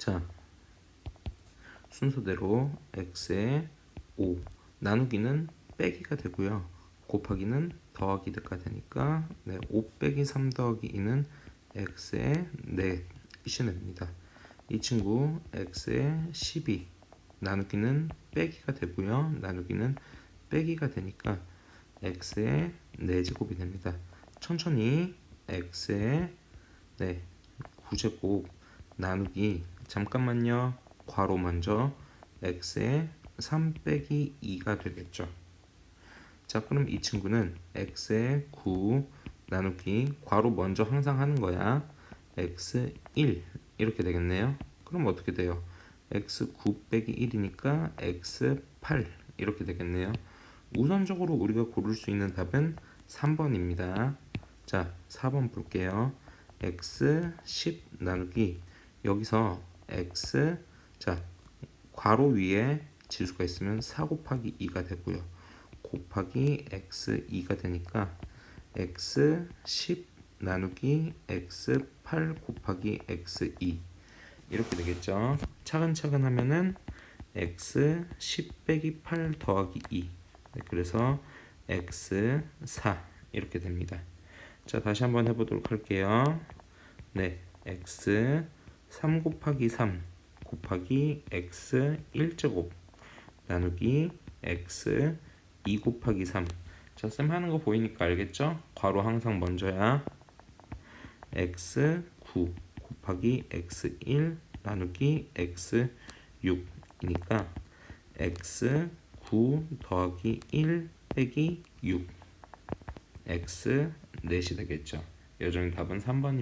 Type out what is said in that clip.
자, 순서대로 x에 5 나누기는 빼기가 되고요. 곱하기는 더하기가 되니까 네, 5 빼기 3 더하기 2는 x에 4이시 됩니다. 이 친구 x에 12 나누기는 빼기가 되고요. 나누기는 빼기가 되니까 x의 4제곱이 됩니다. 천천히 x의 네, 9제곱 나누기 잠깐만요. 괄호 먼저 x의 3 빼기 2가 되겠죠. 자, 그럼 이 친구는 x의 9 나누기 괄호 먼저 항상 하는 거야. x1 이렇게 되겠네요. 그럼 어떻게 돼요? x9 빼기 1이니까 x8 이렇게 되겠네요. 우선적으로 우리가 고를 수 있는 답은 3번입니다. 자, 4번 볼게요. x10 나누기 여기서 x 자 괄호 위에 지수가 있으면 4 곱하기 2가 되고요. 곱하기 x2가 되니까 x10 나누기 x8 곱하기 x2 이렇게 되겠죠. 차근차근 하면은 x10 빼기 8 더하기 2 네, 그래서 x4 이렇게 됩니다. 자 다시 한번 해보도록 할게요. 네 x 3 곱하기 3 곱하기 x 1제곱 나누기 x 2 곱하기 3 자, 쌤 하는 거 보이니까 알겠죠? 괄호 항상 먼저야. x 9 곱하기 x 1 나누기 x 6이니까 x 9 더하기 1 빼기 6 x 4이 되겠죠. 여전히 답은 3번입니다.